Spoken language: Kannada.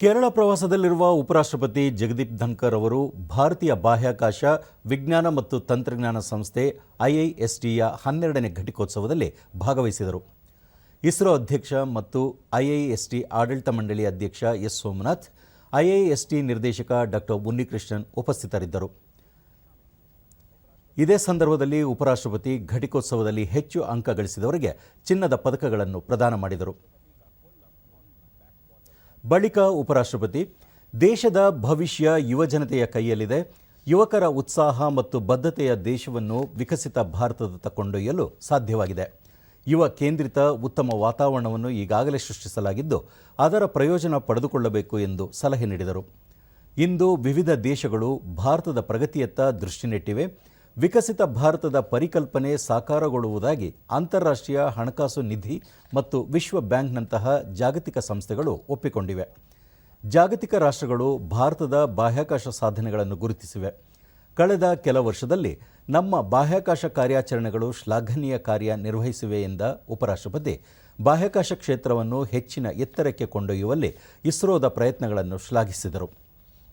ಕೇರಳ ಪ್ರವಾಸದಲ್ಲಿರುವ ಉಪರಾಷ್ಟ್ರಪತಿ ಜಗದೀಪ್ ಧನ್ಕರ್ ಅವರು ಭಾರತೀಯ ಬಾಹ್ಯಾಕಾಶ ವಿಜ್ಞಾನ ಮತ್ತು ತಂತ್ರಜ್ಞಾನ ಸಂಸ್ಥೆ ಐಐಎಸ್ಟಿಯ ಹನ್ನೆರಡನೇ ಘಟಿಕೋತ್ಸವದಲ್ಲಿ ಭಾಗವಹಿಸಿದರು. ಇಸ್ರೋ ಅಧ್ಯಕ್ಷ ಮತ್ತು ಐಐಎಸ್ಟಿ ಆಡಳಿತ ಮಂಡಳಿ ಅಧ್ಯಕ್ಷ ಎಸ್ ಸೋಮನಾಥ್ ಐಐಎಸ್ಟಿ ನಿರ್ದೇಶಕ ಡಾಕ್ಟರ್ ಉನ್ನಿಕೃಷ್ಣನ್ ಉಪಸ್ಥಿತರಿದ್ದರು. ಇದೇ ಸಂದರ್ಭದಲ್ಲಿ ಉಪರಾಷ್ಟ್ರಪತಿ ಘಟಿಕೋತ್ಸವದಲ್ಲಿ ಹೆಚ್ಚು ಅಂಕ ಗಳಿಸಿದವರಿಗೆ ಚಿನ್ನದ ಪದಕಗಳನ್ನು ಪ್ರದಾನ ಮಾಡಿದರು. ಬಳಿಕ ಉಪರಾಷ್ಟ್ರಪತಿ, ದೇಶದ ಭವಿಷ್ಯ ಯುವಜನತೆಯ ಕೈಯಲ್ಲಿದೆ. ಯುವಕರ ಉತ್ಸಾಹ ಮತ್ತು ಬದ್ಧತೆಯ ದೇಶವನ್ನು ವಿಕಸಿತ ಭಾರತದತ್ತ ಕೊಂಡೊಯ್ಯಲು ಸಾಧ್ಯವಾಗಿದೆ. ಯುವ ಕೇಂದ್ರಿತ ಉತ್ತಮ ವಾತಾವರಣವನ್ನು ಈಗಾಗಲೇ ಸೃಷ್ಟಿಸಲಾಗಿದ್ದು, ಅದರ ಪ್ರಯೋಜನ ಪಡೆದುಕೊಳ್ಳಬೇಕು ಎಂದು ಸಲಹೆ ನೀಡಿದರು. ಇಂದು ವಿವಿಧ ದೇಶಗಳು ಭಾರತದ ಪ್ರಗತಿಯತ್ತ ದೃಷ್ಟಿ ನೆಟ್ಟಿವೆ. ವಿಕಸಿತ ಭಾರತದ ಪರಿಕಲ್ಪನೆ ಸಾಕಾರಗೊಳ್ಳುವುದಾಗಿ ಅಂತಾರಾಷ್ಟ್ರೀಯ ಹಣಕಾಸು ನಿಧಿ ಮತ್ತು ವಿಶ್ವ ಬ್ಯಾಂಕ್ನಂತಹ ಜಾಗತಿಕ ಸಂಸ್ಥೆಗಳು ಒಪ್ಪಿಕೊಂಡಿವೆ. ಜಾಗತಿಕ ರಾಷ್ಟ್ರಗಳು ಭಾರತದ ಬಾಹ್ಯಾಕಾಶ ಸಾಧನೆಗಳನ್ನು ಗುರುತಿಸಿವೆ. ಕಳೆದ ಕೆಲ ವರ್ಷದಲ್ಲಿ ನಮ್ಮ ಬಾಹ್ಯಾಕಾಶ ಕಾರ್ಯಾಚರಣೆಗಳು ಶ್ಲಾಘನೀಯ ಕಾರ್ಯ ನಿರ್ವಹಿಸಿವೆ ಎಂದ ಉಪರಾಷ್ಟ್ರಪತಿ, ಬಾಹ್ಯಾಕಾಶ ಕ್ಷೇತ್ರವನ್ನು ಹೆಚ್ಚಿನ ಎತ್ತರಕ್ಕೆ ಕೊಂಡೊಯ್ಯುವಲ್ಲಿ ಇಸ್ರೋದ ಪ್ರಯತ್ನಗಳನ್ನು ಶ್ಲಾಘಿಸಿದರು.